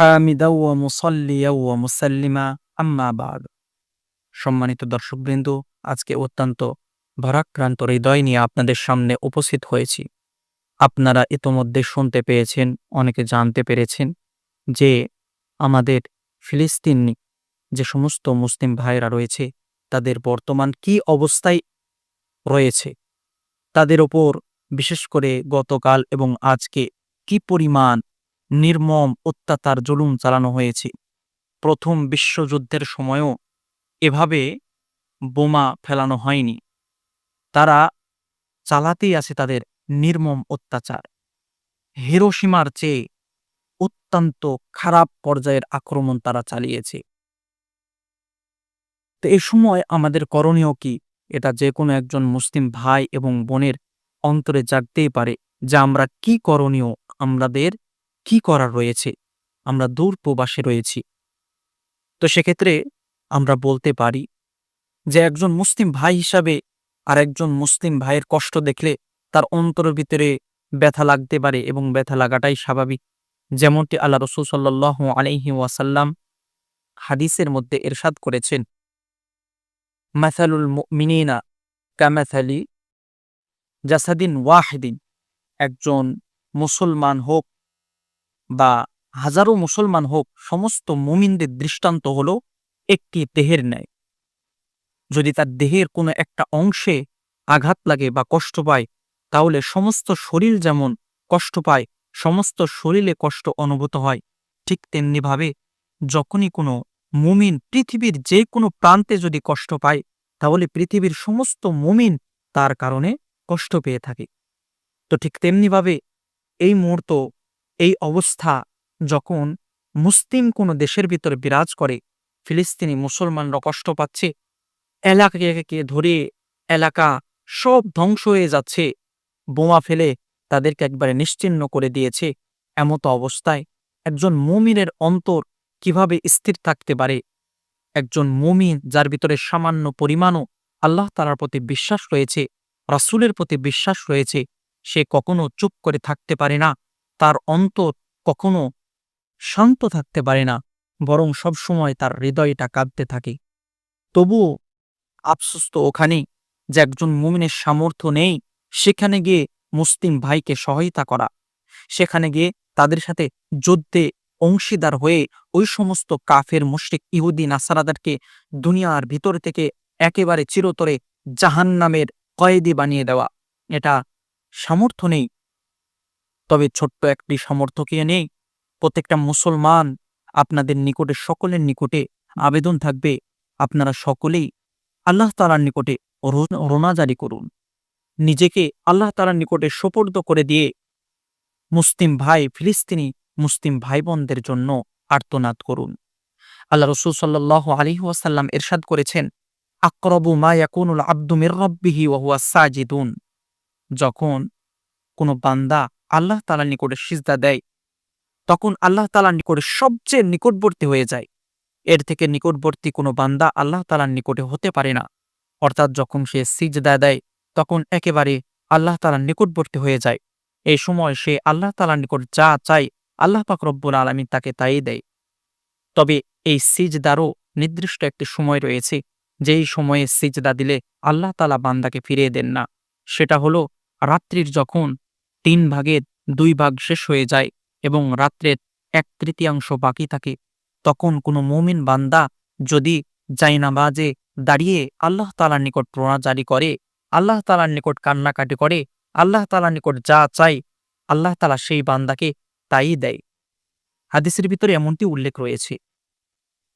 হামিদা ওয়া মুসল্লিয়া ওয়া মুসাল্লিমা, আম্মা সম্মানিত দর্শকবৃন্দ, আজকে অত্যন্ত ভারাক্রান্ত হৃদয় নিয়ে আপনাদের সামনে উপস্থিত হয়েছি। আপনারা ইতোমধ্যে শুনতে পেয়েছেন, অনেকে জানতে পেরেছেন যে আমাদের ফিলিস্তিন যে সমস্ত মুসলিম ভাইরা রয়েছে, তাদের বর্তমান কি অবস্থায় রয়েছে, তাদের ওপর বিশেষ করে গতকাল এবং আজকে কি পরিমাণ নির্মম অত্যাচার জুলুম চালানো হয়েছে। প্রথম বিশ্বযুদ্ধের সময়ও এভাবে বোমা ফেলানো হয়নি। তারা চালাতেই আছে তাদের নির্মম অত্যাচার। হিরোসীমার চেয়ে অত্যন্ত খারাপ পর্যায়ের আক্রমণ তারা চালিয়েছে। তো এ সময় আমাদের করণীয় কি? এটা যে কোনো একজন মুসলিম ভাই এবং বোনের অন্তরে জাগতেই পারে যে আমরা কি করণীয়? আমাদের কি করার রয়েছে? আমরা দূর প্রবাসে রয়েছি। তো সেক্ষেত্রে আমরা বলতে পারি যে একজন মুসলিম ভাই হিসাবে আর একজন মুসলিম ভাইয়ের কষ্ট দেখলে তার অন্তরের ভিতরে ব্যথা লাগতে পারে এবং ব্যথা লাগাটাই স্বাভাবিক। যেমনটি আল্লাহ রসুল সাল্লাহ আলহি ওয়াসাল্লাম হাদিসের মধ্যে এরশাদ করেছেন, মাসালুল মিনিনা কামাসালি জাসাদিন ওয়াহিদিন। একজন মুসলমান হোক বা হাজারো মুসলমান হোক, সমস্ত মুমিনদের দৃষ্টান্ত হল একটি দেহের ন্যায়। যদি তার দেহের কোনো একটা অংশে আঘাত লাগে বা কষ্ট পায়, তাহলে সমস্ত শরীর যেমন কষ্ট পায়, সমস্ত শরীরে কষ্ট অনুভূত হয়। ঠিক তেমনিভাবে যখনই কোনো মুমিন পৃথিবীর যে কোনো প্রান্তে যদি কষ্ট পায়, তাহলে পৃথিবীর সমস্ত মুমিন তার কারণে কষ্ট পেয়ে থাকে। তো ঠিক তেমনিভাবে এই মুহূর্ত এই অবস্থা যখন মুসলিম কোনো দেশের ভিতরে বিরাজ করে, ফিলিস্তিনি মুসলমানরা কষ্ট পাচ্ছে, এলাকাকে ধরে এলাকা সব ধ্বংস হয়ে যাচ্ছে, বোমা ফেলে তাদেরকে একবারে নিশ্চিন্ন করে দিয়েছে, এমতো অবস্থায় একজন মুমিনের অন্তর কীভাবে স্থির থাকতে পারে? একজন মুমিন যার ভিতরে সামান্য পরিমাণও আল্লাহ তালার প্রতি বিশ্বাস রয়েছে, রাসুলের প্রতি বিশ্বাস রয়েছে, সে কখনো চুপ করে থাকতে পারে না। তার অন্তর কখনো শান্ত থাকতে পারে না, বরং সবসময় তার হৃদয়টা কাঁদতে থাকে। তবুও আফসোস তো ওখানে যে একজন মুমিনের সামর্থ্য নেই, সেখানে গিয়ে মুসলিম ভাইকে সহায়তা করা। সেখানে গিয়ে তাদের সাথে যুদ্ধে অংশীদার হয়ে ওই সমস্ত কাফের মুশরিক ইহুদি নাসারাদারকে দুনিয়ার ভিতর থেকে একেবারে চিরতরে জাহান্নামের কয়েদি বানিয়ে দেওয়া। এটা সামর্থ্য নেই। তবে ছোট্ট একটি সামর্থ্য কে নেই? প্রত্যেকটা মুসলমান আপনাদের নিকটে, সকলের নিকটে আবেদন থাকবে। আপনারা সকলেই আল্লাহ তালার নিকটে রোনা জারি করুন। নিজেকে আল্লাহ তালার নিকটে সোপর্দ করে দিয়ে মুসলিম ভাই, ফিলিস্তিনি মুসলিম ভাই বোনদের জন্য আর্তনাদ করুন। আল্লাহ রসুল সাল্লাহ আলী ওয়াসাল্লাম এরশাদ করেছেন, আক্রবু মা ইয়াকুনুল আব্দু মির রব্বিহি ওহুয়া সাজিদুন। যখন কোনো বান্দা আল্লাহ তালার নিকটে সিজদা দেয়। তখন আল্লাহ তালার নিকটে সবচেয়ে নিকটবর্তী হয়ে যায়। এর থেকে নিকটবর্তী কোনো বান্দা আল্লাহ তালার নিকটে হতে পারে না। অর্থাৎ যখন সে সিজদা দেয়, তখন একেবারে আল্লাহ তালার নিকটবর্তী হয়ে যায়। এই সময় সে আল্লাহ তালার নিকট যা চায়, আল্লাহ পাক রব্বুল আলমী তাকে তাই দেয়। তবে এই সিজদারও নির্দিষ্ট একটি সময় রয়েছে, যেই সময়ে সিজদা দিলে আল্লাহ তালা বান্দাকে ফিরিয়ে দেন না। সেটা হলো রাত্রির যখন তিন ভাগের দুই ভাগ শেষ হয়ে যায় এবং রাত্রের এক তৃতীয়াংশ বাকি থাকে। তখন কোনো মুমিন বান্দা যদি জাইনামাজে দাঁড়িয়ে আল্লাহ তালার নিকট প্রণা জারি করে, আল্লাহ তালার নিকট কান্নাকাটি করে, আল্লাহ তালার নিকট যা চাই আল্লাহ তালা সেই বান্দাকে তাই দেয়। হাদিসের ভিতরে এমনটি উল্লেখ রয়েছে।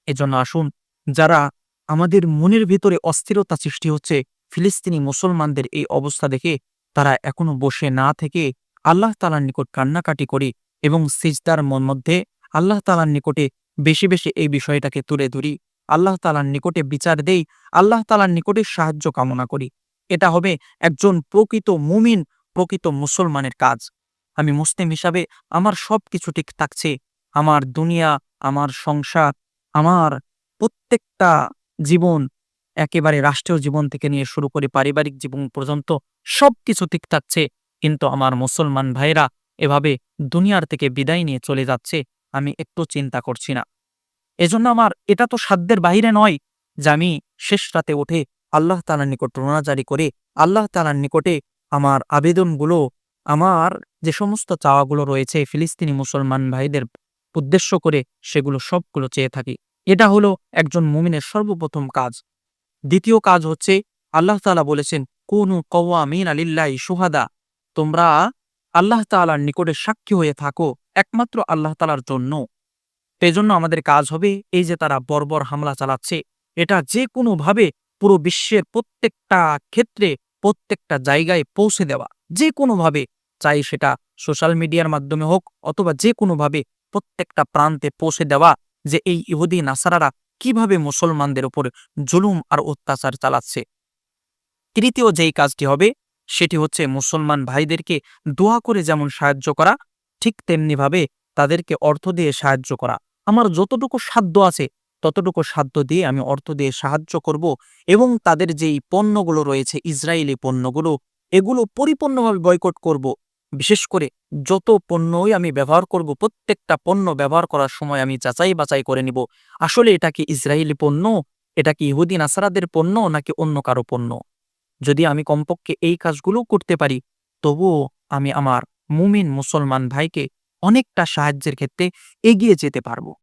এজন্য আসুন, যারা আমাদের মনের ভিতরে অস্থিরতা সৃষ্টি হচ্ছে ফিলিস্তিনি মুসলমানদের এই অবস্থা দেখে তারা এখনও বসে না থেকে আল্লাহ তালার নিকট কান্নাকাটি করি এবং সিজদার মন মধ্যে আল্লাহ তালার নিকটে বেশি বেশি এই বিষয়টাকে তুলে ধরি। আল্লাহ তালার নিকটে বিচার দেই, আল্লাহ তালার নিকটে সাহায্য কামনা করি। এটা হবে একজন প্রকৃত মুমিন, প্রকৃত মুসলমানের কাজ। আমি মুসলিম হিসাবে আমার সব কিছু ঠিক থাকছে। আমার দুনিয়া, আমার সংসার, আমার প্রত্যেকটা জীবন একেবারে রাষ্ট্রীয় জীবন থেকে নিয়ে শুরু করে পারিবারিক জীবন পর্যন্ত সব কিছু ঠিক থাকছে। কিন্তু আমার মুসলমান ভাইরা এভাবে দুনিয়ার থেকে বিদায় নিয়ে চলে যাচ্ছে, আমি একটু চিন্তা করছি না। এজন্য আমার এটা তো সাধ্যের বাইরে নয় যে আমি শেষ রাতে উঠে আল্লাহ তালার নিকট রোনাজারি করে, আল্লাহ তালার নিকটে আমার আবেদনগুলো, আমার যে সমস্ত চাওয়াগুলো রয়েছে ফিলিস্তিনি মুসলমান ভাইদের উদ্দেশ্য করে সেগুলো সবগুলো চেয়ে থাকি। এটা হলো একজন মুমিনের সর্বপ্রথম কাজ। দ্বিতীয় কাজ হচ্ছে আল্লাহ তাআলা বলেছেন, কোনু কওয়ামিন আলিল্লাহি সুহাদা তোমরা আল্লাহ তালার নিকটে সাক্ষী হয়ে থাকো, একমাত্র আল্লাহ তাআলার জন্য। এজন্য আমাদের কাজ হবে এই যে তারা বর্বর হামলা চালাচ্ছে। এটা যে কোনোভাবে পুরো বিশ্বের প্রত্যেকটা ক্ষেত্রে, প্রত্যেকটা জায়গায় পৌঁছে দেওয়া। যে কোনোভাবে চাই সেটা সোশ্যাল মিডিয়ার মাধ্যমে হোক অথবা যে কোনোভাবে প্রত্যেকটা প্রান্তে পৌঁছে দেওয়া যে এই ইহুদি নাসারারা কীভাবে মুসলমানদের উপর জুলুম আর অত্যাচার চালাচ্ছে। তৃতীয় যেই কাজটি হবে সেটি হচ্ছে মুসলমান ভাইদেরকে দোয়া করে যেমন সাহায্য করা, ঠিক তেমনিভাবে তাদেরকে অর্থ দিয়ে সাহায্য করা। আমার যতটুকু সাধ্য আছে, ততটুকু সাধ্য দিয়ে আমি অর্থ দিয়ে সাহায্য করব এবং তাদের যেই পণ্যগুলো রয়েছে, ইসরায়েলি পণ্যগুলো, এগুলো পরিপূর্ণভাবে বয়কট করব। বিশেষ করে যত পণ্যই আমি ব্যবহার করব, প্রত্যেকটা পণ্য ব্যবহার করার সময় আমি যাচাই বাছাই করে নিব। আসলে এটা কি ইসরায়েলি পণ্য? এটা কি ইহুদিন আসারাদের পণ্য নাকি অন্য কারও পণ্য? যদি আমি কমপক্ষে এই কাজগুলো করতে পারি, তবুও আমি আমার মুমিন মুসলমান ভাইকে অনেকটা সাহায্যের ক্ষেত্রে এগিয়ে যেতে পারব।